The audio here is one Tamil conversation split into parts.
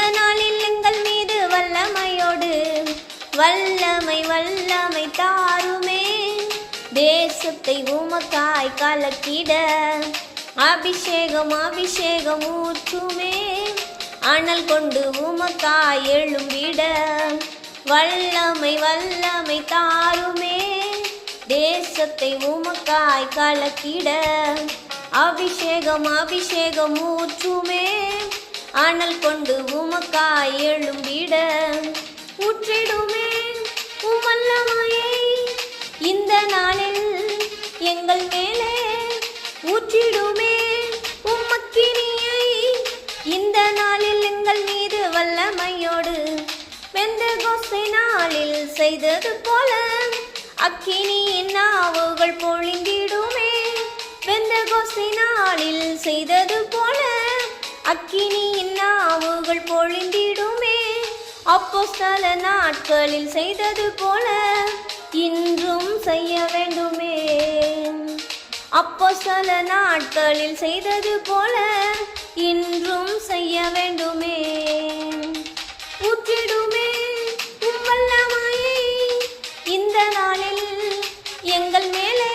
நாளில் எங்கள் மீது வல்லமையோடு வல்லமை வல்லமை தாருமே. தேசத்தை உமக்காய் கலக்கிட அபிஷேகம் அபிஷேகம் ஊற்றுமே. அனல் கொண்டு உமக்காய் எழும்பிட வல்லமை வல்லமை தாருமே. தேசத்தை உமக்காய் கலக்கிட அபிஷேகம் அபிஷேகம் ஊற்றுமே. அனல் கொண்டு உமக்காய் எழும்பிட. ஊற்றிடுமே உமல்லமையை இந்த நாளில் எங்கள் மேலே ஊற்றிடுமே உம்மக்கினியை. இந்த நாளில் எங்கள் மீது வல்லமையோடு வெந்த கோசை நாளில் செய்தது போல அக்கினியின் நாவுகள் பொழிந்திடுமே. வெந்த கோசை நாளில் செய்தது போல அக்கினியின் நாவுகள் பொழிந்திடுமே. அப்போ சில நாட்களில் செய்தது போல இன்றும் செய்ய வேண்டுமே. அப்போ சில நாட்களில் செய்தது போல இன்றும் செய்ய வேண்டுமே. ஊற்றிடுமே உம்மல்லமாயை இந்த நாளில் எங்கள் மேலே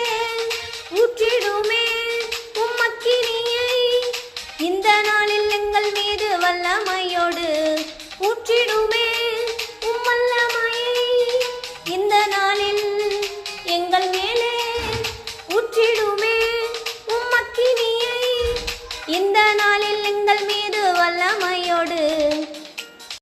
இந்த நாளில் எங்கள் மீது வல்லமையோடு